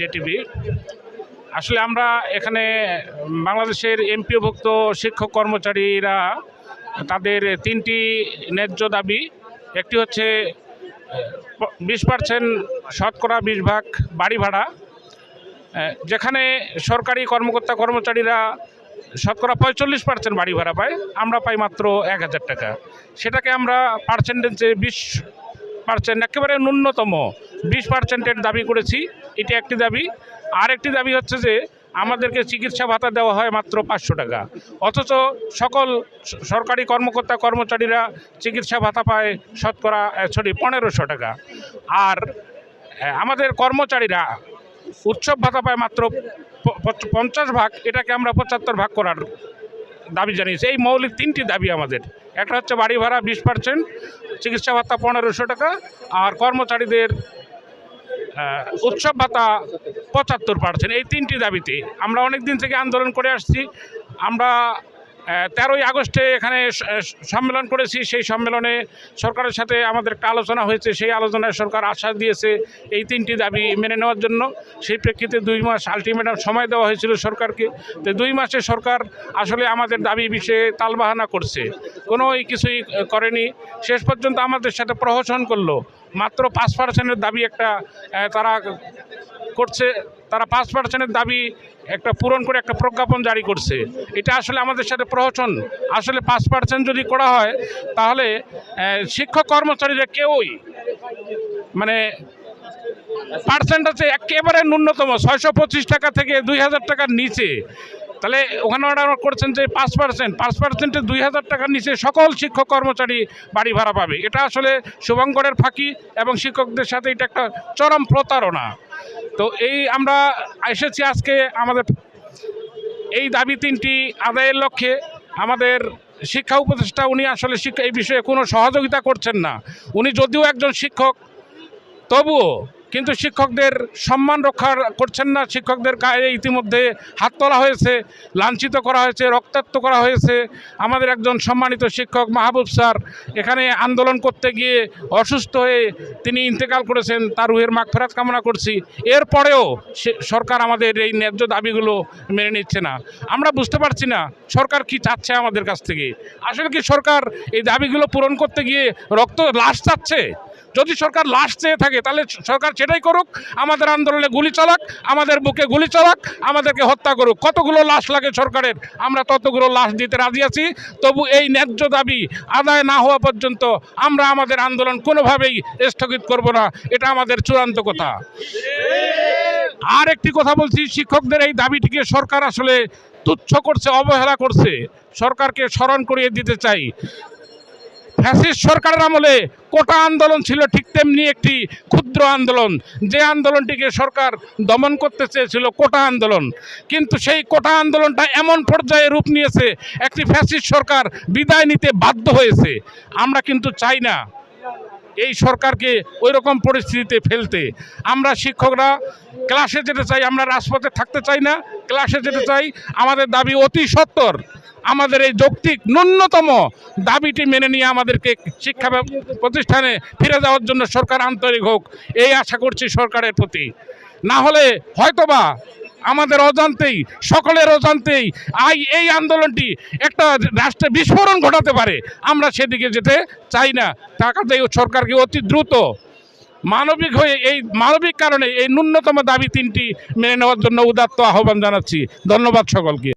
JTV. আসলে আমরা এখানে বাংলাদেশের এমপিওভুক্ত শিক্ষক কর্মচারীরা তাদের তিনটি ন্যায্য দাবি। একটি হচ্ছে, বিশ পার্সেন্ট শতকরা বিশ ভাগ বাড়ি ভাড়া, যেখানে সরকারি কর্মকর্তা কর্মচারীরা শতকরা পঁয়তাল্লিশ পার্সেন্ট বাড়ি ভাড়া পায়, আমরা পাই মাত্র এক হাজার টাকা। সেটাকে আমরা পার্সেন্টেজে বিশ পার্সেন্ট, একেবারে ন্যূনতম বিশ পার্সেন্টের দাবি করেছি, এটি একটি দাবি। আর একটি দাবি হচ্ছে যে, আমাদেরকে চিকিৎসা ভাতা দেওয়া হয় মাত্র পাঁচশো টাকা। অথচ সকল সরকারি কর্মকর্তা, কর্মচারীরা চিকিৎসা ভাতা পায় শতকরা সরি, পনেরোশো টাকা। আর আমাদের কর্মচারীরা উৎসব ভাতা পায় মাত্র পঞ্চাশ ভাগ, এটাকে আমরা পঁচাত্তর ভাগ করার দাবি জানিয়েছি। এই মৌলিক তিনটি দাবি আমাদের। একটা হচ্ছে বাড়ি ভাড়া বিশ পার্সেন্ট, চিকিৎসা ভাতা পনেরোশো টাকা, আর কর্মচারীদের উৎসব ভাতা পঁচাত্তর পার্সেন্ট, এই তিনটি দাবিতে। আমরা অনেক দিন থেকে আন্দোলন করে আসছি। আমরা তেরোই আগস্টে এখানে সম্মেলন করেছি। সেই সম্মেলনে সরকারের সাথে আমাদের একটা আলোচনা হয়েছে। সেই আলোচনায় সরকার আশ্বাস দিয়েছে এই তিনটি দাবি মেনে নেওয়ার জন্য। সেই প্রেক্ষিতে দুই মাস আলটিমেটাম সময় দেওয়া হয়েছিল সরকারকে। তো দুই মাসে সরকার আসলে আমাদের দাবি বিষয়ে তালবাহানা করছে। কোনো কিছুই করেনি। শেষ পর্যন্ত আমাদের সাথে প্রহসন করল। মাত্র পাঁচ পার্সেন্টের দাবি একটা তারা করছে, তারা পাঁচ পার্সেন্টের দাবি একটা পূরণ করে একটা প্রজ্ঞাপন জারি করছে। এটা আসলে আমাদের সাথে প্রহসন আসলে পাঁচ পার্সেন্ট যদি করা হয়, তাহলে শিক্ষক কর্মচারীরা কেউই মানে পার্সেন্ট আছে একেবারে ন্যূনতম, ছয়শো পঁচিশ টাকা থেকে দুই হাজার টাকার নিচে। তাহলে ওখানে অর্ডার করছেন যে পাঁচ পার্সেন্ট পাঁচ পার্সেন্টে দুই হাজার টাকার নিচে সকল শিক্ষক কর্মচারী বাড়ি ভাড়া পাবে। এটা আসলে শুভঙ্করের ফাঁকি এবং শিক্ষকদের সাথে এটা একটা চরম প্রতারণা। তো এই আমরা এসেছি আজকে আমাদের, এই দাবি তিনটি আদায়ের লক্ষ্যে। আমাদের শিক্ষা উপদেষ্টা উনি আসলে শিক্ষা এই বিষয়ে কোনো সহযোগিতা করছেন না। উনি যদিও একজন শিক্ষক, তবুও কিন্তু শিক্ষকদের সম্মান রক্ষা করছেন না। শিক্ষকদের গায়ে ইতিমধ্যে হাত তোলা হয়েছে, লাঞ্ছিত করা হয়েছে, রক্তাক্ত করা হয়েছে। আমাদের একজন সম্মানিত শিক্ষক মাহবুব স্যার এখানে আন্দোলন করতে গিয়ে অসুস্থ হয়ে তিনি ইন্তেকাল করেছেন, তার রুহের মাগফেরাত কামনা করছি। এরপরেও সরকার আমাদের এই ন্যায্য দাবিগুলো মেনে নিচ্ছে না। আমরা বুঝতে পারছি না সরকার কি চাচ্ছে আমাদের কাছ থেকে। আসলে কি সরকার এই দাবিগুলো পূরণ করতে গিয়ে রক্ত লাশ চাচ্ছে? যদি সরকার লাশ চেয়ে থাকে, তাহলে সরকার সেটাই করুক। আমাদের আন্দোলনে গুলি চালাক, আমাদের বুকে গুলি চালাক, আমাদেরকে হত্যা করুক। কতগুলো লাশ লাগে সরকারের? আমরা ততগুলো লাশ দিতে রাজি আছি। তবু এই ন্যায্য দাবি আদায় না হওয়া পর্যন্ত আমরা আমাদের আন্দোলন কোনোভাবেই স্থগিত করব না। এটা আমাদের চূড়ান্ত কথা। আর একটি কথা বলছি, শিক্ষকদের এই দাবিটিকে সরকার আসলে তুচ্ছ করছে, অবহেলা করছে। সরকারকে স্মরণ করিয়ে দিতে চাই। ফ্যাসিস্ট সরকারের আমলে কোটা আন্দোলন ছিল ঠিক তেমনি একটি ক্ষুদ্র আন্দোলন। যে আন্দোলনটিকে সরকার দমন করতে চেয়েছিল কোটা আন্দোলন। কিন্তু সেই কোটা আন্দোলনটা এমন পর্যায়ে রূপ নিয়েছে, একটি ফ্যাসিস্ট সরকার বিদায় নিতে বাধ্য হয়েছে। আমরা কিন্তু চাই না এই সরকারকে ওই রকম পরিস্থিতিতে ফেলতে। আমরা শিক্ষকরা, ক্লাসে যেতে চাই, আমরা রাজপথে থাকতে চাই না। ক্লাসে যেতে চাই, আমাদের দাবি অতি সত্তর। আমাদের এই যৌক্তিক ন্যূনতম দাবিটি মেনে নিয়ে আমাদেরকে শিক্ষা প্রতিষ্ঠানে ফিরে যাওয়ার জন্য সরকার আন্তরিক হোক, এই আশা করছি সরকারের প্রতি। না হলে হয়তোবা আমাদের অজান্তেই, সকলের অজান্তেই আই এই আন্দোলনটি একটা রাষ্ট্রে বিস্ফোরণ ঘটাতে পারে। আমরা সেদিকে যেতে চাই না। টাকাতে সরকারকে অতি দ্রুত মানবিক হয়ে এই মানবিক কারণে এই ন্যূনতম দাবি তিনটি মেনে নেওয়ার জন্য উদাত্ত আহ্বান জানাচ্ছি। ধন্যবাদ সকলকে।